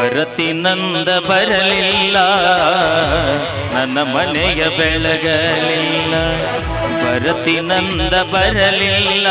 ಬರತಿನಂದ ಬರಲಿಲ್ಲ. ನನ್ನ ಮನೆಯ ಬೆಳಗಲಿಲ್ಲ. ಬರತಿನಂದ ಬರಲಿಲ್ಲ.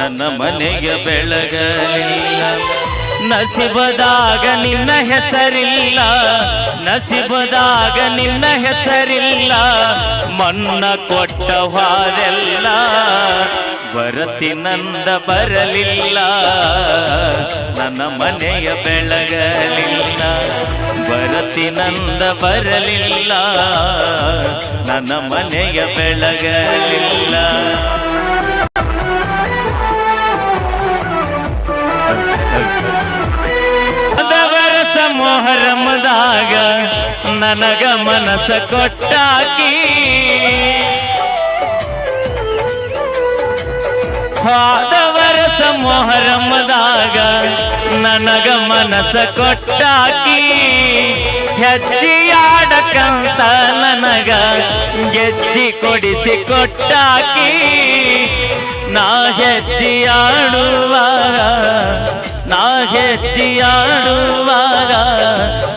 ನನ್ನ ಮನೆಯ ಬೆಳಗಲಿಲ್ಲ. ನಸಿಬದಾಗ ನಿನ್ನ ಹೆಸರಿಲ್ಲ. ನಸಿಬದಾಗ ನಿನ್ನ ಹೆಸರಿಲ್ಲ. ಮನ್ನ ಕೊಟ್ಟ ಹಾರೆಲ್ಲ ಬರತಿನಂದ ಬರಲಿಲ್ಲ. ನನ್ನ ಮನೆಯ ಬೆಳಗಲಿಲ್ಲ. ಬರತಿನಂದ ಬರಲಿಲ್ಲ. ನನ್ನ ಮನೆಯ ಬೆಳಗಲಿಲ್ಲ. ಮೊಹರಮದಾಗ ನನಗ ಮನಸ ಕೊಟ್ಟಾಕಿ ಹಾದ ವರ್ಷ ಮೊಹರಮದಾಗ ನನಗ ಮನಸ ಕೊಟ್ಟಾಕಿ ಹೆಜ್ಜಿಯಾಡಕಂತ ನನಗ ಗೆಜ್ಜಿ ಕೊಡಿಸಿ ಕೊಟ್ಟಾಕಿ ನಾ ಹೆಜ್ಜಿಯಾಡುವಾಗ ನಾ ಹೆಜ್ಜಿಯಾಡುವಾಗ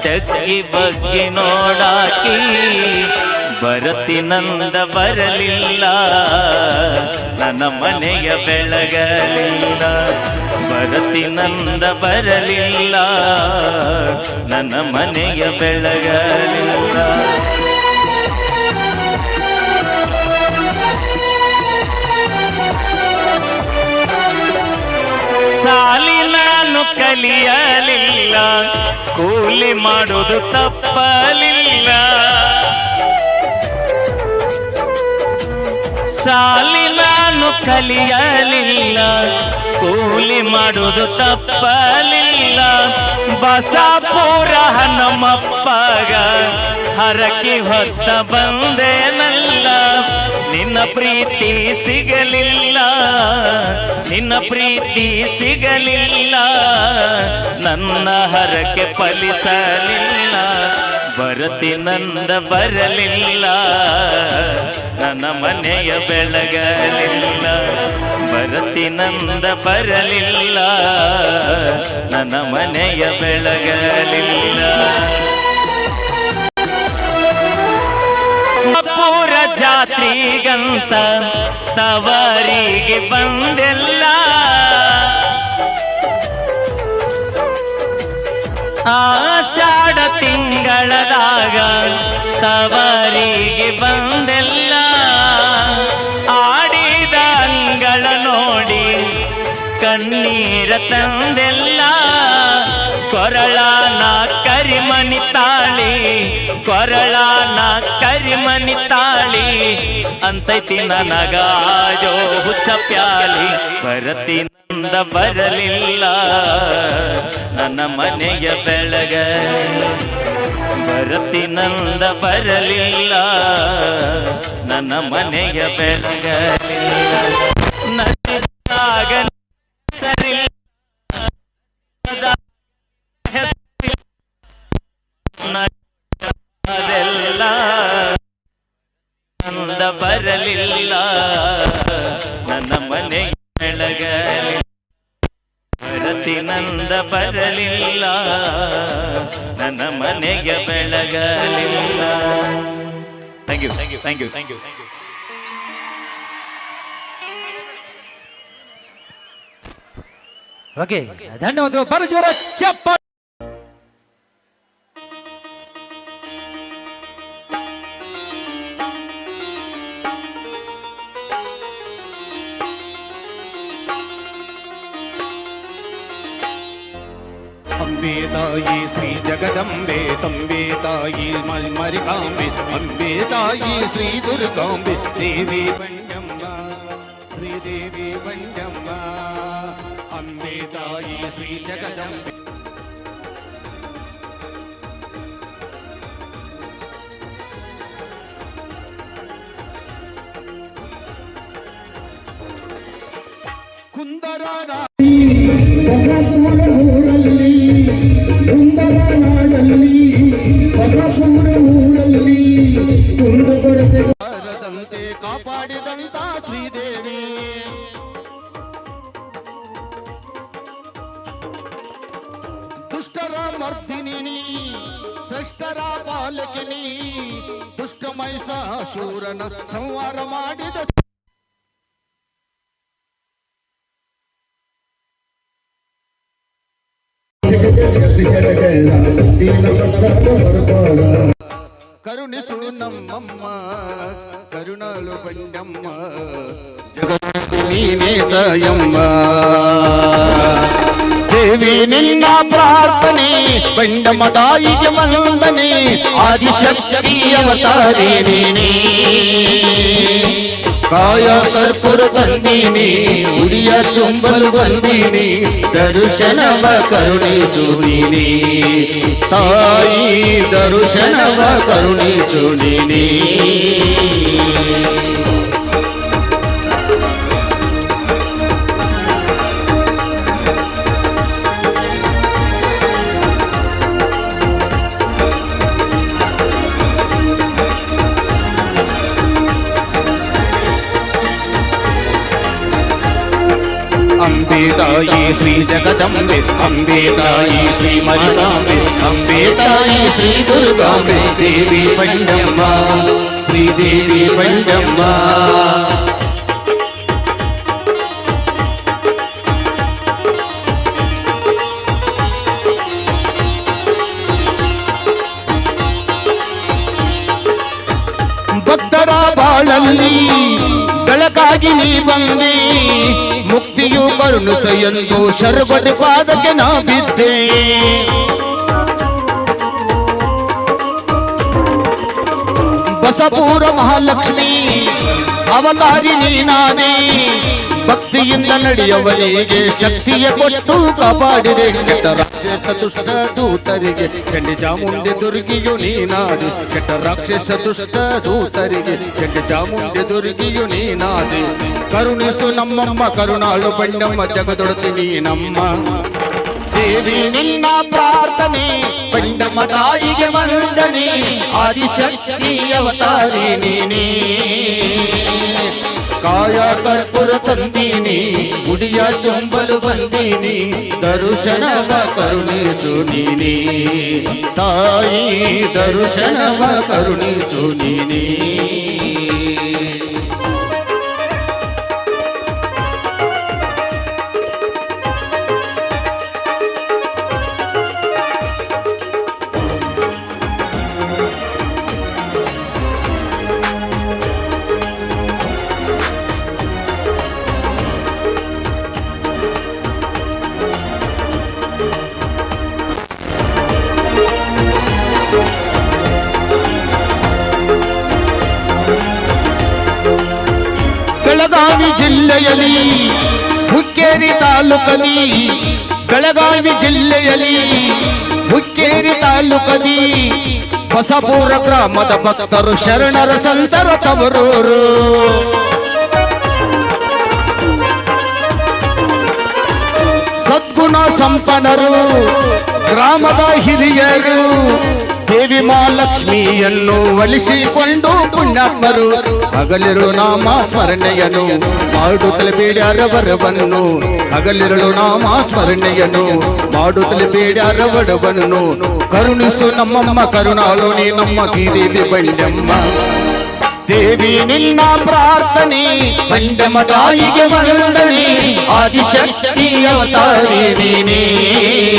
ತಗ್ಗಿ ಬಗ್ಗಿ ನೋಡಾಕಿ ಬರತಿನಂದ ಬರಲಿಲ್ಲ ನನ್ನ ಮನೆಯ ಬೆಳಗಲಿಲ್ಲ. ಬರತಿನಂದ ಬರಲಿಲ್ಲ ನನ್ನ ಮನೆಯ ಬೆಳಗಲಿಲ್ಲ. ಸಾಲಿ ನಾನು ಕಲಿಯಲಿಲ್ಲ. ಕೂಲಿ ಮಾಡುವುದು ತಪ್ಪಲಿಲ್ಲ. ಸಾಲಿ ನಾನು ಕಲಿಯಲಿಲ್ಲ, ಕೂಲಿ ಮಾಡುವುದು ತಪ್ಪಲಿಲ್ಲ. ಬಸಾಪುರ ನಮ್ಮಪ್ಪಗ ಹರಕಿ ಹೊತ್ತ ಬಂದೇನಲ್ಲ, ನಿನ್ನ ಪ್ರೀತಿ ಸಿಗಲಿಲ್ಲ, ನಿನ್ನ ಪ್ರೀತಿ ಸಿಗಲಿಲ್ಲ, ನನ್ನ ಹರಕೆ ಫಲಿಸಲಿಲ್ಲ. ಬರತಿನಂದ ಬರಲಿಲ್ಲ. ನನ್ನ ಮನೆಯ ಬೆಳಗಲಿಲ್ಲ. ಬರತಿನಂದ ಬರಲಿಲ್ಲ. ನನ್ನ ಮನೆಯ ಬೆಳಗಲಿಲ್ಲ. ಪೂರ ಜಾತ್ರಿಗಂತ ತವರಿಗೆ ಬಂದೆಲ್ಲ. ಆಷಾಢ ತಿಂಗಳದಾಗ ತವರಿಗೆ ಬಂದೆಲ್ಲ ಆಡಿದ ಅಂಗಳ ನೋಡಿ ಕಣ್ಣೀರ ತಂದೆಲ್ಲ. ಕೊರಳಾನ ಕರಿಮನಿ ತಾಳಿ, ಕೊರಳಾನ ಕರಿಮನಿ ತಾಳಿ, ಅಂತೈತಿ ನನಗಾಜೋ ಹುಚ್ಚ ಪ್ಯಾಲಿ. ಬರತಿನಂದ ಬರಲಿಲ್ಲ. ನನ್ನ ಮನೆಯ ಬೆಳಗ ಬರತಿನಂದ ಬರಲಿಲ್ಲ. ನನ್ನ ಮನೆಯ ನಂದ ಬರಲಿಲ್ಲ. ಬರತಿನಂದ ಬರಲಿಲ್ಲ ನನ್ನ ಮನೆಗೆ ಬೆಳಗಲಿಲ್ಲ. Thank you thank you thank you thank you thank you okay ಧನ್ಯವಾದಗಳು ಬರ ಜೋರ ಚಪ್ಪ ಶ್ರೀ ಜಗದಂಬೆ ತಂಬೆ ತಾಯಿ ಮ- ಮರಿಕಾಂಬೆ ಅಂಬೆ ತಾಯಿ ಶ್ರೀ ದುರ್ಗಾಂಬೆ ದೇವಿ ಬಂಜಮ್ಮ ಶ್ರೀ ದೇವಿ ಬಂಜಮ್ಮ ಅಂಬೆ ತಾಯಿ ದುಷ್ಟರ ಮರ್ದಿನಿ ನೀ ಶ್ರೇಷ್ಠರ ಪಾಲಕಿನಿ ದುಷ್ಟ ಮಹಿಷಾಸೂರನ ಸಂಹಾರ ಮಾಡಿದ ಕರುಣಿಸು ನಮ್ಮಮ್ಮ ಕರುಣಾಳು ಬಂಡಮ್ಮ ಜಗತ್ತು ನೀನೇ ತಾಯಮ್ಮ ದೇವಿ ನಿನ್ನ ಪ್ರಾರ್ಥನೆ ಬಂಡಮ್ಮ ಮಂದನೆ ಆದಿಶಕ್ತಿ ಅವತಾರಿ ನೀನೇ. ಕಾಯ ಕರ್ಪುರ ತಂದೀನಿ, ಉಡಿಯ ತುಂಬಲು ಬಂದೀನಿ, ದರ್ಶನವ ಕರುಣಿಸು ನೀನೇ. ತಾಯಿ ದರ್ಶನವ ಕರುಣಿಸು ನೀನೇ ಅಂಬೆ ತಾಯಿ ಶ್ರೀ ಜಗದಂಬೆ ಅಂಬೆ ತಾಯಿ ಶ್ರೀ ಮರಿಕಾಂಬೆ ಅಂಬೆ ತಾಯಿ ಶ್ರೀ ದುರ್ಗಾಂಬೆ ದೇವಿ ಬಂಡಮ್ಮ ಶ್ರೀ ದೇವಿ ಬಂಡಮ್ಮ ಭಕ್ತರ ಬಾಳಲ್ಲಿ ಬೆಳಕಾಗಿ ನೀ ಬಂದೆ ಮುಕ್ತಿಯು ಕರುಣಿಸ ಎಂದು ಶರ್ವದ ಪಾದಕ್ಕೆ ನಾ ಬಿದ್ದೆ. ಬಸಪೂರ ಮಹಾಲಕ್ಷ್ಮಿ ಅವತಾರಿ ನೀನಾನೇ ಭಕ್ತಿಯಿಂದ ನಡೆಯವರಿಗೆ ಶಕ್ತಿಯ ಕೊಟ್ಟು ಕಾಪಾಡಿದೆ ಕೆಟ್ಟ ರಾಕ್ಷಸ ದುಷ್ಟ ದೂತರಿಗೆ ಚಂಡಿ ಚಾಮುಂಡಿ ದುರ್ಗಿಯು ನೀನಾದೆ ಕೆಟ್ಟ ರಾಕ್ಷಸ ದುಷ್ಟ ದೂತರಿಗೆ ಚಂಡಿ ಚಾಮುಂಡಿ ದುರ್ಗಿಯು ನೀನಾದೆ ಕರುಣಿಸು ನಮ್ಮಮ್ಮ ಕರುಣಾಳು ಬಂಡಮ್ಮ ಜಗದೊಡತಿ ನೀನಮ್ಮ ದೇವಿ ನಿನ್ನ ಪ್ರಾರ್ಥನೆ ಬಂಡಮ್ಮ ತಾಯಿಗೆ ವಂದನೆ ಆದಿಶಕ್ತಿ ಅವತಾರಿ ನೀನೇ ಕಾಯ ಕರ್ಪುರ ತಂದೀನಿ ಗುಡಿಯ ತುಂಬಲು ಬಂದೀನಿ ದರ್ಶನವ ಕರುಣಿಸು ನೀನಿ ತಾಯಿ ದರ್ಶನವ ಕರುಣಿಸು ನೀನೇ ಬೆಳಗಾವಿ ಜಿಲ್ಲೆಯಲ್ಲಿ ಹುಕ್ಕೇರಿ ತಾಲೂಕದಿ ಬೆಳಗಾವಿ ಜಿಲ್ಲೆಯಲ್ಲಿ ಹುಕ್ಕೇರಿ ತಾಲೂಕದಿ ಹೊಸಪುರ ಗ್ರಾಮದ ಭಕ್ತರು ಶರಣರ ಸಂತರ ತವರೂರು. ಸದ್ಗುಣ ಸಂಪನ್ನರು ಗ್ರಾಮದ ಹಿರಿಯರು ದೇವಿ ಮಹಾಲಕ್ಷ್ಮಿಯನ್ನು ಒಲಿಸಿಕೊಂಡು ಪುಣ್ಯಾತ್ಮರು ಹಗಲಿರು ನಾಮ ಸ್ಮರಣೆಯನು ಮಾಡುತ್ತಲೇ ಬೇಡ್ಯಾರವರವನ್ನು ಹಗಲಿರಳು ನಾಮ ಸ್ಮರಣೆಯನು ಮಾಡುತ್ತಲೇ ಬೇಡ್ಯಾರವರವನ್ನು ಕರುಣಿಸು ನಮ್ಮಮ್ಮ ಕರುಣಾಳು ನೀ ನಮ್ಮ ದೇವಿ ಬಂಡಮ್ಮ ದೇವಿ ನಿನ್ನ ಪ್ರಾರ್ಥನೆ ಮಂಡಮ ತಾಯಿಗೆ ವಂದನೆ ಆದಿಶಕ್ತಿ ಅವತಾರಿ ನೀನೇ ಕಾಯ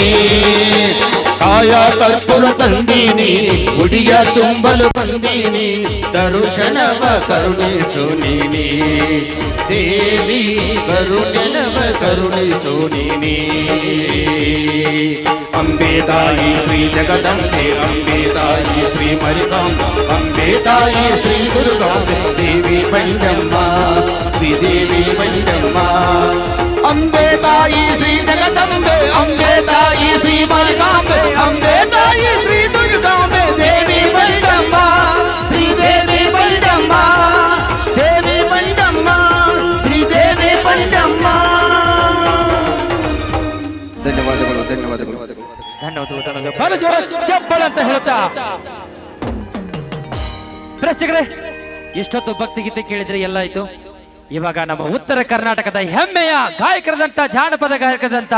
ಕರ್ಪುರ ತಂದೀನಿ ಗುಡಿಯ ತುಂಬಲು ಬಂದೀನಿ ದರ್ಶನವ ಕರುಣಿಸು ನೀನೇ ದೇವಿ ಕರುಣವ ಕರುಣಿಸು ನೀನೇ ಅಂಬೆ ತಾಯಿ ಶ್ರೀ ಜಗದಂಬೆ ಅಂಬೆ ತಾಯಿ ಶ್ರೀ ಮರಿಕಾಂಬ ಅಂಬೆ ತಾಯಿ ಶ್ರೀ ದುರ್ಗಾಂಬೆ ದೇವಿ ಬಂಡಮ್ಮ ಶ್ರೀ ದೇವಿ ಬಂಡಮ್ಮ ಅಂಬೆ ತಾಯಿ ಶ್ರೀ ಜಗದಂಬೆ ಅಂಬೆ ತಾಯಿ ಶ್ರೀ ಮರಿಕಾಂಬೆ ಅಂಬೆ ತಾಯಿ ಶ್ರೀ ದುರ್ಗಾಂಬೆ ದೇವಿ ಬಂಡಮ್ಮ ಶ್ರೀ ದೇವಿ ಬಂಡಮ್ಮ ದೇವಿ ಬಂಡಮ್ಮ ಶ್ರೀ ದೇವಿ ಬಂಡಮ್ಮ ಧನ್ಯವಾದಗಳು ಧನ್ಯವಾದಗಳು. ಧನ್ಯವಾದಗಳು ಧನ್ಯವಾದಗಳು. ಚಪ್ಪಳ ಅಂತ ಹೇಳ್ತಾ. ಪ್ರೇಕ್ಷಕರೇ ಎಷ್ಟೊತ್ತು ಭಕ್ತಿಗೀತೆ ಕೇಳಿದ್ರೆ ಎಲ್ಲ ಆಯ್ತು? ಇವಾಗ ನಮ್ಮ ಉತ್ತರ ಕರ್ನಾಟಕದ ಹೆಮ್ಮೆಯ ಗಾಯಕರದಂತ ಜಾನಪದ ಗಾಯಕದಂತ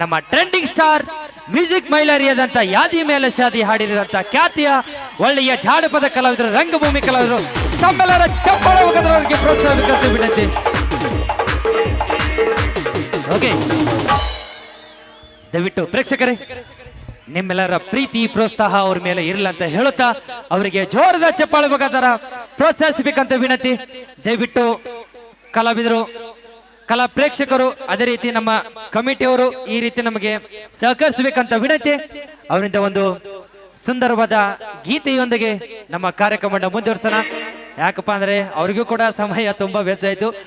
ನಮ್ಮ ಟ್ರೆಂಡಿಂಗ್ ಸ್ಟಾರ್ ಮ್ಯೂಸಿಕ್ ಮೈಲಾರಿಯಾದಂತ ಯಾದಿ ಮೇಲೆ ಶಾದಿ ಹಾಡಿದಂತ ಖ್ಯಾತಿಯ ಒಳ್ಳೆಯ ಜಾನಪದ ಕಲಾವಿದರು, ರಂಗಭೂಮಿ ಕಲಾವಿದರು, ತಮ್ಮೆಲ್ಲರ ಚಪ್ಪಳ ಮುಖದವರಿಗೆ ಪ್ರೋತ್ಸಾಹ ಬಿಡಂತೆ ಓಕೆ ದಯವಿಟ್ಟು ಪ್ರೇಕ್ಷಕರೇ, ನಿಮ್ಮೆಲ್ಲರ ಪ್ರೀತಿ, ಪ್ರೋತ್ಸಾಹ ಅವ್ರ ಮೇಲೆ ಇರಲ್ಲ ಅಂತ ಹೇಳುತ್ತಾ, ಅವರಿಗೆ ಜೋರದ ಚಪ್ಪಾಳ ಮುಖಾಂತರ ಪ್ರೋತ್ಸಾಹಿಸಬೇಕಂತ ವಿನಂತಿ. ದಯವಿಟ್ಟು ಕಲಾವಿದರು, ಕಲಾ ಪ್ರೇಕ್ಷಕರು, ಅದೇ ರೀತಿ ನಮ್ಮ ಕಮಿಟಿಯವರು ಈ ರೀತಿ ನಮಗೆ ಸಹಕರಿಸಬೇಕಂತ ವಿನಂತಿ, ಅವರಿಂದ ಒಂದು ಸುಂದರವಾದ ಗೀತೆಯೊಂದಿಗೆ ನಮ್ಮ ಕಾರ್ಯಕ್ರಮ ಮುಂದುವರ್ಸೋಣ. ಯಾಕಪ್ಪ ಅಂದ್ರೆ ಅವ್ರಿಗೂ ಕೂಡ ಸಮಯ ತುಂಬಾ ವೆಚ್ಚ ಆಯ್ತು.